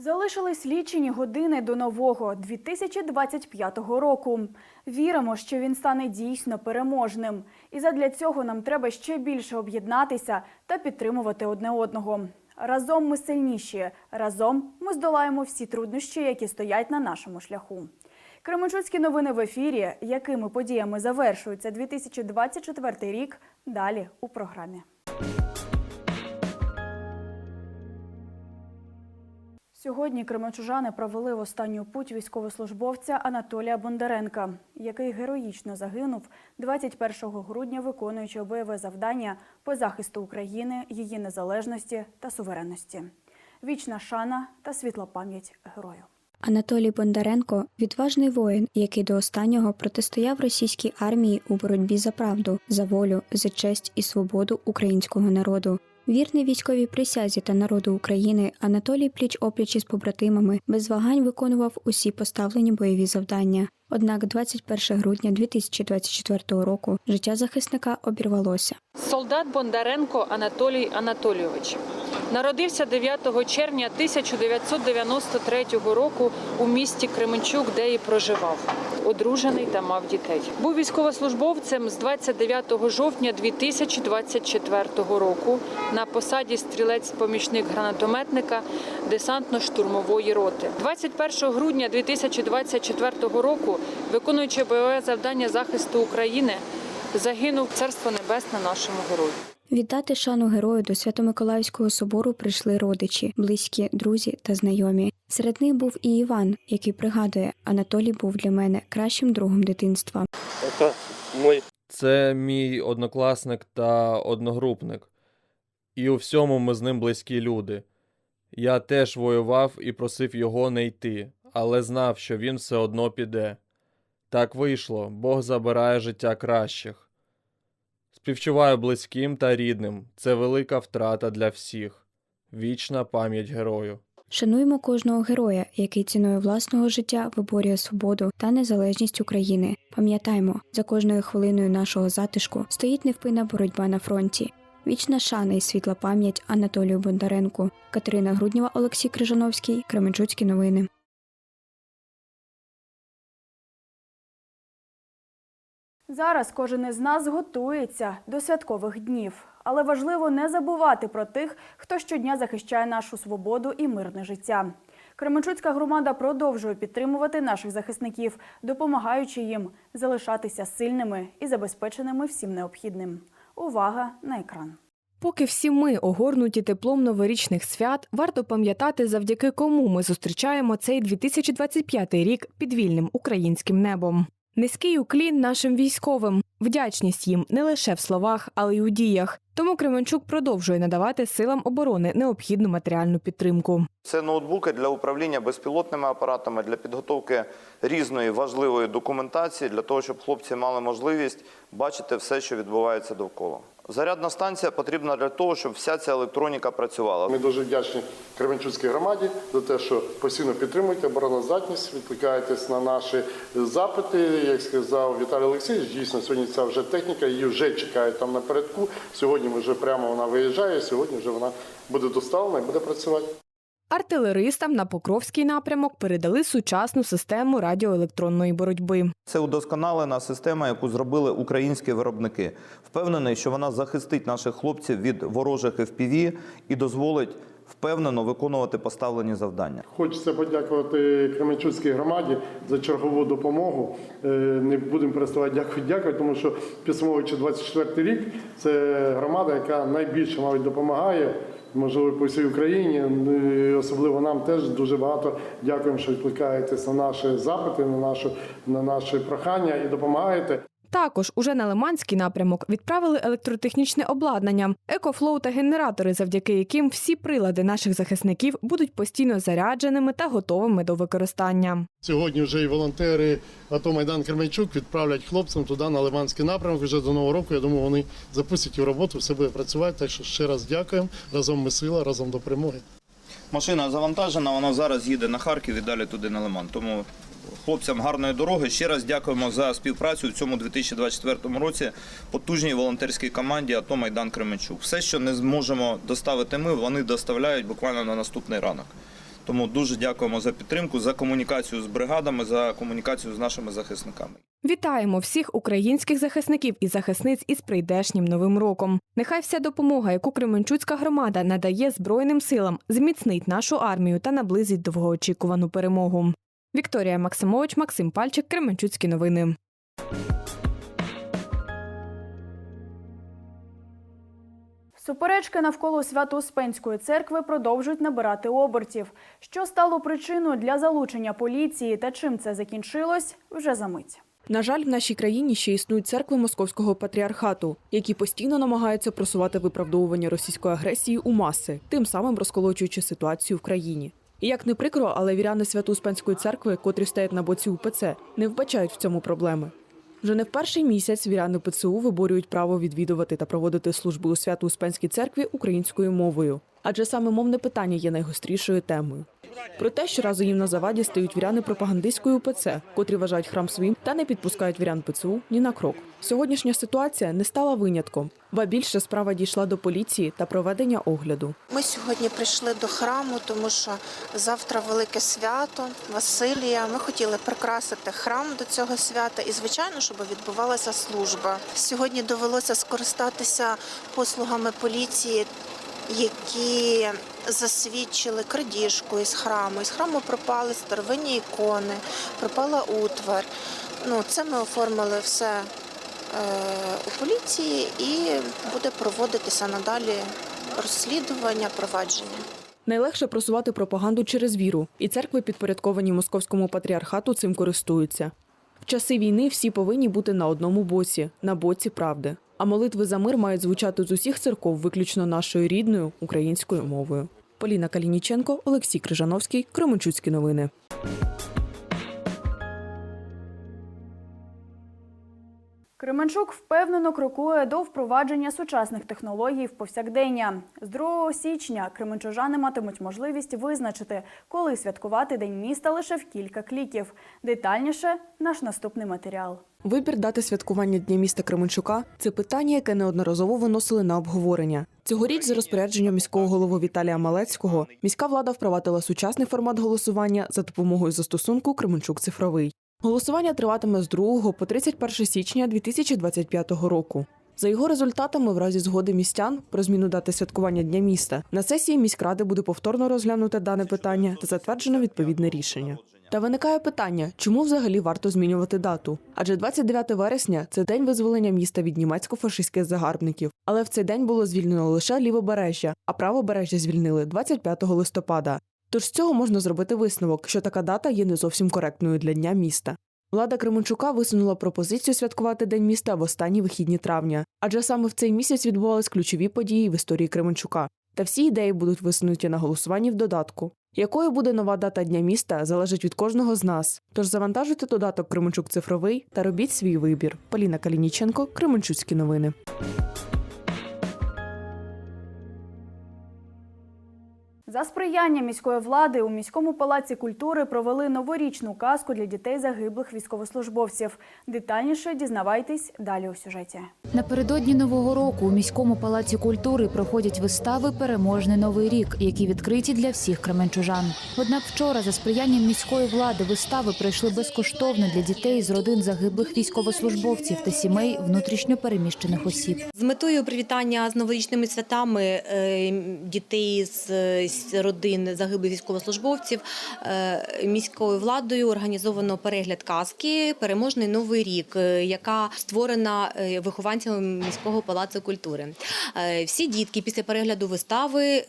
Залишились лічені години до нового 2025 року. Віримо, що він стане дійсно переможним. І задля цього нам треба ще більше об'єднатися та підтримувати одне одного. Разом ми сильніші. Разом ми здолаємо всі труднощі, які стоять на нашому шляху. Кременчуцькі новини в ефірі. Якими подіями завершується 2024 рік? Далі у програмі. Сьогодні кременчужани провели в останню путь військовослужбовця Анатолія Бондаренка, який героїчно загинув 21 грудня, виконуючи бойове завдання по захисту України, її незалежності та суверенності. Вічна шана та світла пам'ять герою. Анатолій Бондаренко відважний воїн, який до останнього протистояв російській армії у боротьбі за правду, за волю, за честь і свободу українського народу. Вірний військовій присязі та народу України Анатолій пліч опліч із побратимами без вагань виконував усі поставлені бойові завдання. Однак 21 грудня 2024 року життя захисника обірвалося. Солдат Бондаренко Анатолій Анатолійович народився 9 червня 1993 року у місті Кременчук, де і проживав. Одружений та мав дітей. Був військовослужбовцем з 29 жовтня 2024 року на посаді стрілець-помічник гранатометника десантно-штурмової роти. 21 грудня 2024 року, виконуючи бойове завдання захисту України, загинув царство небесне нашому герою. Віддати шану герою до Свято-Миколаївського собору прийшли родичі, близькі, друзі та знайомі. Серед них був і Іван, який пригадує, Анатолій був для мене кращим другом дитинства. Это мой Це мій однокласник та одногрупник. І у всьому ми з ним близькі люди. Я теж воював і просив його не йти, але знав, що він все одно піде. Так вийшло, Бог забирає життя кращих. Співчуваю близьким та рідним. Це велика втрата для всіх. Вічна пам'ять герою. Шануємо кожного героя, який ціною власного життя виборює свободу та незалежність України. Пам'ятаймо, за кожною хвилиною нашого затишку стоїть невпинна боротьба на фронті. Вічна шана і світла пам'ять Анатолію Бондаренку, Катерина Груднєва, Олексій Крижановський, Кременчуцькі новини. Зараз кожен із нас готується до святкових днів, але важливо не забувати про тих, хто щодня захищає нашу свободу і мирне життя. Кременчуцька громада продовжує підтримувати наших захисників, допомагаючи їм залишатися сильними і забезпеченими всім необхідним. Увага на екран. Поки всі ми огорнуті теплом новорічних свят, варто пам'ятати, завдяки кому ми зустрічаємо цей 2025 рік під вільним українським небом. Низький уклін нашим військовим, вдячність їм не лише в словах, але й у діях. Тому Кременчук продовжує надавати силам оборони необхідну матеріальну підтримку. Це ноутбуки для управління безпілотними апаратами, для підготовки різної важливої документації, для того, щоб хлопці мали можливість бачити все, що відбувається довкола. Зарядна станція потрібна для того, щоб вся ця електроніка працювала. Ми дуже вдячні Кременчуцькій громаді за те, що постійно підтримуєте обороноздатність, відкликаєтесь на наші запити. Як сказав Віталій Олексійович, дійсно сьогодні ця вже техніка, її вже чекають там напередку. Сьогодні вже прямо вона виїжджає, сьогодні вже вона буде доставлена і буде працювати. Артилеристам на Покровський напрямок передали сучасну систему радіоелектронної боротьби. Це удосконалена система, яку зробили українські виробники. Впевнений, що вона захистить наших хлопців від ворожих FPV і дозволить впевнено виконувати поставлені завдання. Хочеться подякувати Кременчуцькій громаді за чергову допомогу. Е, Не будемо переставати дякувати, дякувати, тому що підсумовуючи 24 рік, це громада, яка найбільше мабуть допомагає. Можливо, по всій Україні, Ну, особливо нам теж дуже багато дякуємо, що відкликаєтесь на наші запити, на нашу на наші прохання і допомагаєте. Також уже на Лиманський напрямок відправили електротехнічне обладнання, екофлоу та генератори, завдяки яким всі прилади наших захисників будуть постійно зарядженими та готовими до використання. Сьогодні вже і волонтери АТО Майдан Кременчук відправлять хлопцям туди на Лиманський напрямок. Вже до нового року. Я думаю, вони запустять у роботу, все буде працювати. Так що ще раз дякуємо. Разом ми сила, разом до перемоги. Машина завантажена, вона зараз їде на Харків і далі туди на Лиман. Тому хлопцям гарної дороги. Ще раз дякуємо за співпрацю в цьому 2024 році. Потужній волонтерській команді АТО Майдан Кременчук. Все, що не зможемо доставити ми, вони доставляють буквально на наступний ранок. Тому дуже дякуємо за підтримку, за комунікацію з бригадами, за комунікацію з нашими захисниками. Вітаємо всіх українських захисників і захисниць із прийдешнім новим роком. Нехай вся допомога, яку Кременчуцька громада надає Збройним силам, зміцнить нашу армію та наблизить довгоочікувану перемогу. Вікторія Максимович, Максим Пальчик, Кременчуцькі новини. Суперечки навколо Свято-Успенської церкви продовжують набирати обертів. Що стало причиною для залучення поліції та чим це закінчилось, вже за мить. На жаль, в нашій країні ще існують церкви московського патріархату, які постійно намагаються просувати виправдовування російської агресії у маси, тим самим розколочуючи ситуацію в країні. І як не прикро, але віряни Свято-Успенської церкви, котрі стоять на боці УПЦ, не вбачають в цьому проблеми. Вже не в перший місяць віряни ПЦУ виборюють право відвідувати та проводити служби у Свято-Успенській церкві українською мовою, адже саме мовне питання є найгострішою темою. Проте щоразу їм на заваді стають віряни пропагандистської УПЦ, котрі вважають храм своїм та не підпускають вірян ПЦУ ні на крок. Сьогоднішня ситуація не стала винятком, ба більше справа дійшла до поліції та проведення огляду. Ми сьогодні прийшли до храму, тому що завтра велике свято Василія. Ми хотіли прикрасити храм до цього свята і, звичайно, щоб відбувалася служба. Сьогодні довелося скористатися послугами поліції, які засвідчили крадіжку із храму. Із храму пропали старовинні ікони, пропала утвар. Ну, це ми оформили все е, у поліції і буде проводитися надалі розслідування, провадження. Найлегше просувати пропаганду через віру, і церкви, підпорядковані московському патріархату, цим користуються. В часи війни всі повинні бути на одному боці на боці правди. А молитви за мир мають звучати з усіх церков виключно нашою рідною українською мовою. Поліна Калініченко, Олексій Крижановський, Кременчуцькі новини. Кременчук впевнено крокує до впровадження сучасних технологій в повсякдення. З 2 січня кременчужани матимуть можливість визначити, коли святкувати День міста лише в кілька кліків. Детальніше наш наступний матеріал. Вибір дати святкування Дня міста Кременчука це питання, яке неодноразово виносили на обговорення. Цьогоріч, за розпорядженням міського голови Віталія Малецького, міська влада впровадила сучасний формат голосування за допомогою застосунку Кременчук цифровий. Голосування триватиме з 2 по 31 січня 2025 року. За його результатами, в разі згоди містян про зміну дати святкування Дня міста, на сесії міськради буде повторно розглянуте дане питання та затверджено відповідне рішення. Та виникає питання, чому взагалі варто змінювати дату? Адже 29 вересня це день визволення міста від німецько-фашистських загарбників. Але в цей день було звільнено лише лівобережжя, а правобережжя звільнили 25 листопада. Тож з цього можна зробити висновок, що така дата є не зовсім коректною для дня міста. Влада Кременчука висунула пропозицію святкувати День міста в останні вихідні травня, адже саме в цей місяць відбувались ключові події в історії Кременчука. Та всі ідеї будуть висунуті на голосуванні в додатку. Якою буде нова дата Дня міста, залежить від кожного з нас. Тож завантажуйте додаток Кременчук цифровий та робіть свій вибір. Поліна Калініченко, Кременчуцькі новини. За сприяння міської влади у міському палаці культури провели новорічну казку для дітей загиблих військовослужбовців. Детальніше дізнавайтесь далі у сюжеті. Напередодні нового року у міському палаці культури проходять вистави Переможний новий рік, які відкриті для всіх кременчужан. Однак вчора, за сприянням міської влади, вистави пройшли безкоштовно для дітей з родин загиблих військовослужбовців та сімей внутрішньо переміщених осіб. З метою привітання з новорічними святами е, дітей з, з родин загиблих військовослужбовців е, міською владою організовано перегляд казки Переможний новий рік, е, яка створена е, вихованцями міського палацу культури. Всі дітки після перегляду вистави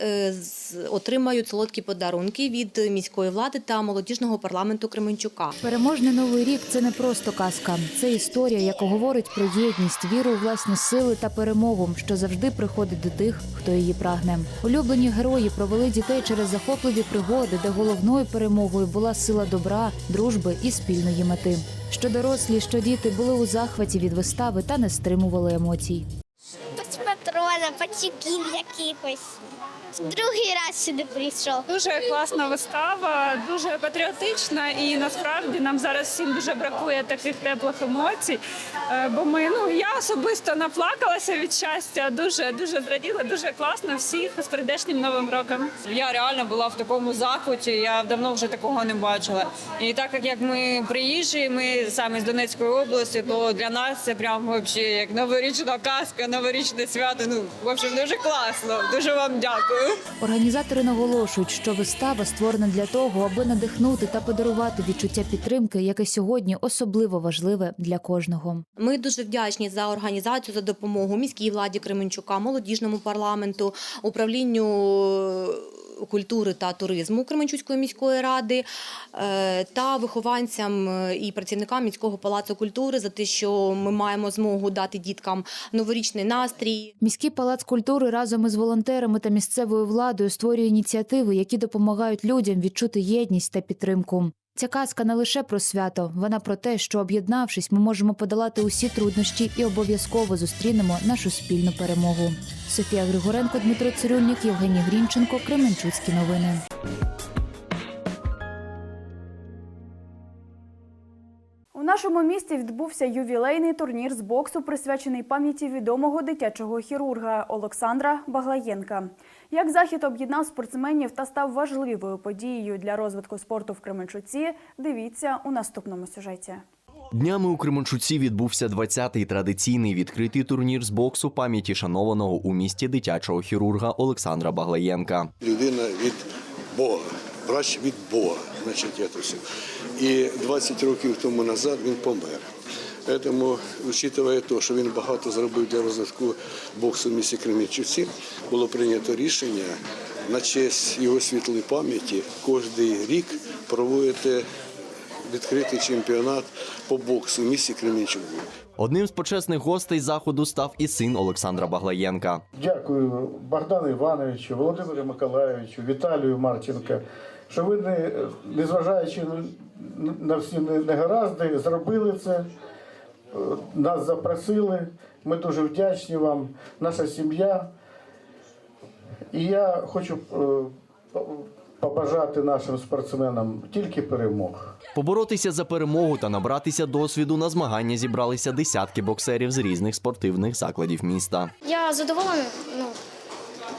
отримають солодкі подарунки від міської влади та молодіжного парламенту Кременчука. Переможний новий рік це не просто казка, це історія, яка говорить про єдність, віру у власні сили та перемогу, що завжди приходить до тих, хто її прагне. Улюблені герої провели дітей через захопливі пригоди, де головною перемогою була сила добра, дружби і спільної мети. Що дорослі, що діти були у захваті від вистави та не стримували емоцій. Патрона на пацюків якихось. Другий раз сюди прийшов. Дуже класна вистава, дуже патріотична, і насправді нам зараз всім дуже бракує таких теплих емоцій. Е, Бо ми ну я особисто наплакалася від щастя. Дуже дуже зраділа, дуже класно. Всіх з прийдешнім новим роком. Я реально була в такому захваті, я давно вже такого не бачила. І так як- як ми приїжджі, ми самі з Донецької області, то для нас це прям вообще як новорічна казка, новорічне свято. Ну, в общем, дуже класно. Дуже вам дякую. Організатори наголошують, що вистава створена для того, аби надихнути та подарувати відчуття підтримки, яке сьогодні особливо важливе для кожного. Ми дуже вдячні за організацію, за допомогу міській владі Кременчука, молодіжному парламенту, управлінню культури та туризму Кременчуцької міської ради е, та вихованцям е, і працівникам міського палацу культури за те, що ми маємо змогу дати діткам новорічний настрій. Міський палац культури разом із волонтерами та місцевою владою створює ініціативи, які допомагають людям відчути єдність та підтримку. Ця казка не лише про свято, вона про те, що об'єднавшись, ми можемо подолати усі труднощі і обов'язково зустрінемо нашу спільну перемогу. Софія Григоренко, Дмитро Цирюльник, Євгеній Грінченко, Кременчуцькі новини. У нашому місті відбувся ювілейний турнір з боксу, присвячений пам'яті відомого дитячого хірурга Олександра Баглаєнка. Як захід об'єднав спортсменів та став важливою подією для розвитку спорту в Кременчуці, дивіться у наступному сюжеті. Днями у Кременчуці відбувся 20-й традиційний відкритий турнір з боксу пам'яті шанованого у місті дитячого хірурга Олександра Баглаєнка. Людина від Бога, врач від Бога, значить, це все. І 20 років тому назад він помер. Тому, учитывая те, що він багато зробив для розвитку боксу в місті Кременчуці, було прийнято рішення на честь його світлої пам'яті кожен рік проводити відкритий чемпіонат по боксу в місті Кременчуку. Одним з почесних гостей заходу став і син Олександра Баглаєнка. Дякую Богдану Івановичу, Володимиру Миколаївичу, Віталію Марченка, що ви, не, незважаючи на- на всі негаразди, зробили це, е, нас запросили. Ми дуже вдячні вам, наша сім'я. І я хочу е, побажати нашим спортсменам тільки перемог. Поборотися за перемогу та набратися досвіду на змагання зібралися десятки боксерів з різних спортивних закладів міста. Я задоволений, ну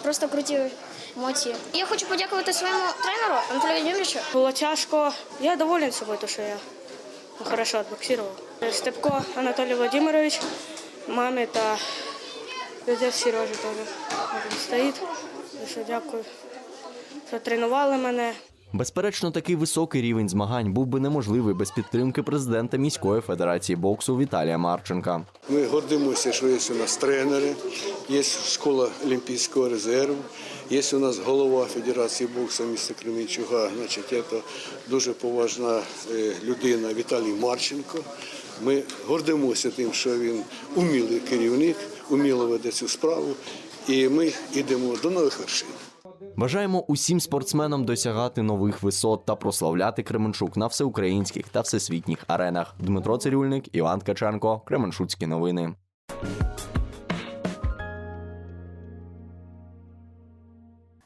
просто круті емоції. Я хочу подякувати своєму тренеру Анатолію Володимировичу. Було тяжко. Я доволен собою, тому що я хорошо отбоксировал. Степко Анатолій Володимирович, мамі та дядя Сережа теж стоїть. Дякую, що тренували мене. Безперечно, такий високий рівень змагань був би неможливий без підтримки президента міської федерації боксу Віталія Марченка. Ми гордимося, що є у нас тренери, є школа Олімпійського резерву, є у нас голова Федерації боксу міста Кременчуга, значить, це дуже поважна е, людина Віталій Марченко. Ми гордимося тим, що він умілий керівник, уміло веде цю справу, і ми йдемо до нових вершин. Бажаємо усім спортсменам досягати нових висот та прославляти Кременчук на всеукраїнських та всесвітніх аренах. Дмитро Цирюльник, Іван Ткаченко, Кременчуцькі новини.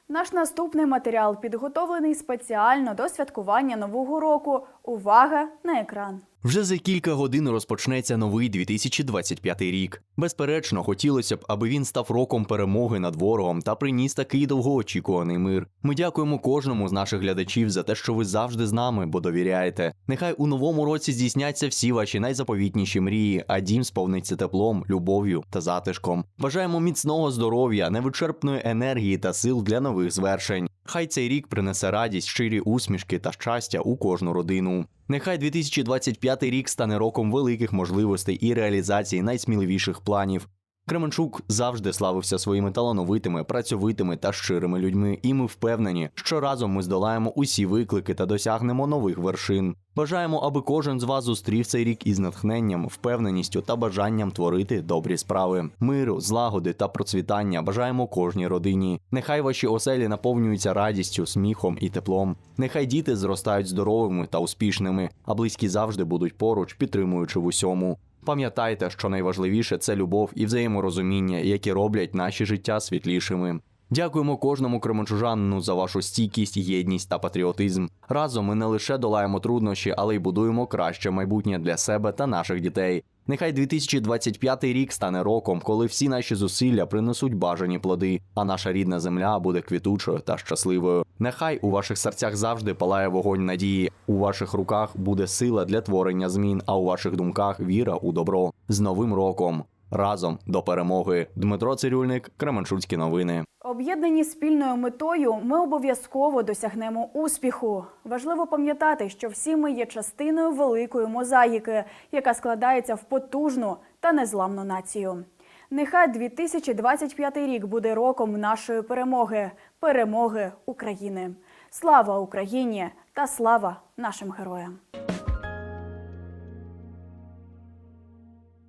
Наш наступний матеріал підготовлений спеціально до святкування Нового року. Увага на екран! Вже за кілька годин розпочнеться новий 2025 рік. Безперечно, хотілося б, аби він став роком перемоги над ворогом та приніс такий довгоочікуваний мир. Ми дякуємо кожному з наших глядачів за те, що ви завжди з нами, бо довіряєте. Нехай у новому році здійсняться всі ваші найзаповітніші мрії, а дім сповниться теплом, любов'ю та затишком. Бажаємо міцного здоров'я, невичерпної енергії та сил для нових звершень. Хай цей рік принесе радість, щирі усмішки та щастя у кожну родину. Нехай 2025 рік стане роком великих можливостей і реалізації найсміливіших планів. Кременчук завжди славився своїми талановитими, працьовитими та щирими людьми, і ми впевнені, що разом ми здолаємо усі виклики та досягнемо нових вершин. Бажаємо, аби кожен з вас зустрів цей рік із натхненням, впевненістю та бажанням творити добрі справи. Миру, злагоди та процвітання бажаємо кожній родині. Нехай ваші оселі наповнюються радістю, сміхом і теплом. Нехай діти зростають здоровими та успішними, а близькі завжди будуть поруч, підтримуючи в усьому. Пам'ятайте, що найважливіше це любов і взаєморозуміння, які роблять наші життя світлішими. Дякуємо кожному кременчужанину за вашу стійкість, єдність та патріотизм. Разом ми не лише долаємо труднощі, але й будуємо краще майбутнє для себе та наших дітей. Нехай 2025 рік стане роком, коли всі наші зусилля принесуть бажані плоди, а наша рідна земля буде квітучою та щасливою. Нехай у ваших серцях завжди палає вогонь надії. У ваших руках буде сила для творення змін, а у ваших думках віра у добро. З новим роком! Разом до перемоги. Дмитро Цирюльник, Кременчуцькі новини. Об'єднані спільною метою, ми обов'язково досягнемо успіху. Важливо пам'ятати, що всі ми є частиною великої мозаїки, яка складається в потужну та незламну націю. Нехай 2025 рік буде роком нашої перемоги, перемоги України. Слава Україні та слава нашим героям!